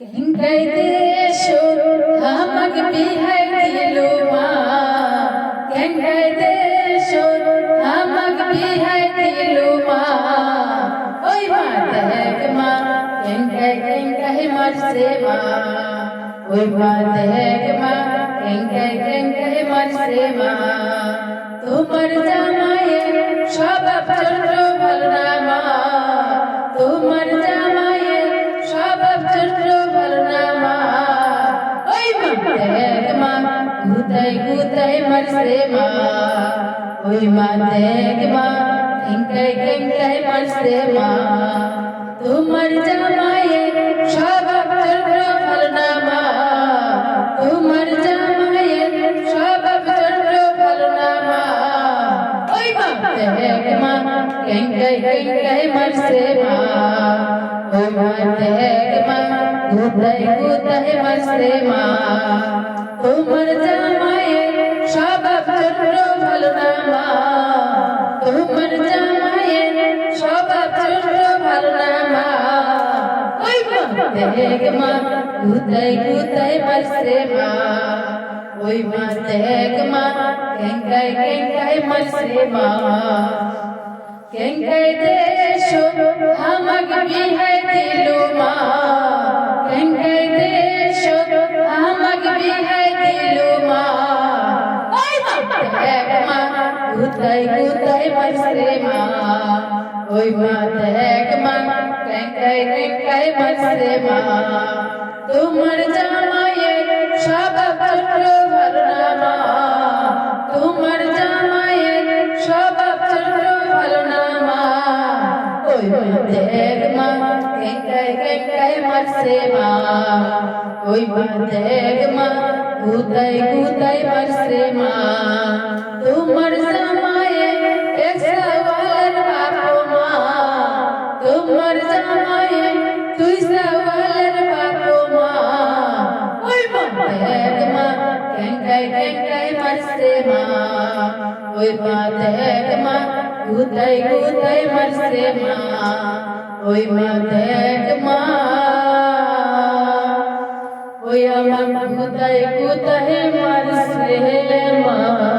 কেঙ্কাই দেশো আমাক বিহাই দিলো মা কেঙ্কাই দেশো আমাক বিহাই দিলো মা ওই মা দেখ মা কেঙ্কাই কেঙ্কাই মারছে মা ওই মা দেখ মা কেঙ্কাই কেঙ্কাই মারছে মা তোমার জামাইয়ের Matai gutai marsema Oi matek ma Inkai kenkai marsema Tumar jamaye Shabab chandra falnama Tumar jamaye Shabab chandra falnama Oi matek ma Kenkai kenkai marsema Oi matek ma Gutai gutai marsema তোমার জামাইয়ের স্বভাব চন্দ্র ভালো না মা। তোমার জামাইয়ের স্বভাব চন্দ্র ভালো না মা। ওই দেখ মা গুতাই গুতাই মারছে মা। ওই মা দেখ মা কেঙ্কাই কেঙ্কাই মারছে মা। গুতাই গুতাই মারছে মা। ওই মা দেখ মা কেঙ্কাই কেঙ্কাই মারছে মা। তোমার জামাইয়ের স্বভাব চন্দ্র ভালো না মা। তোমার জামাইয়ের স্বভাব চন্দ্র ভালো না মা। ওই মা দেখ মা কেঙ্কাই কেঙ্কাই মারছে মা। ওই দেখ মা કૂતય કૂતય વરસે માં તુમર સમયે એક સવાર બાપો માં તુમર સમયે તુઈ સવાર બાપો માં કોઈ બંધ માં કેંકાય કેંકાય વરસે માં કોઈ બંધ માં કૂતય કૂતય વરસે માં કોઈ બંધ तहे मर से मां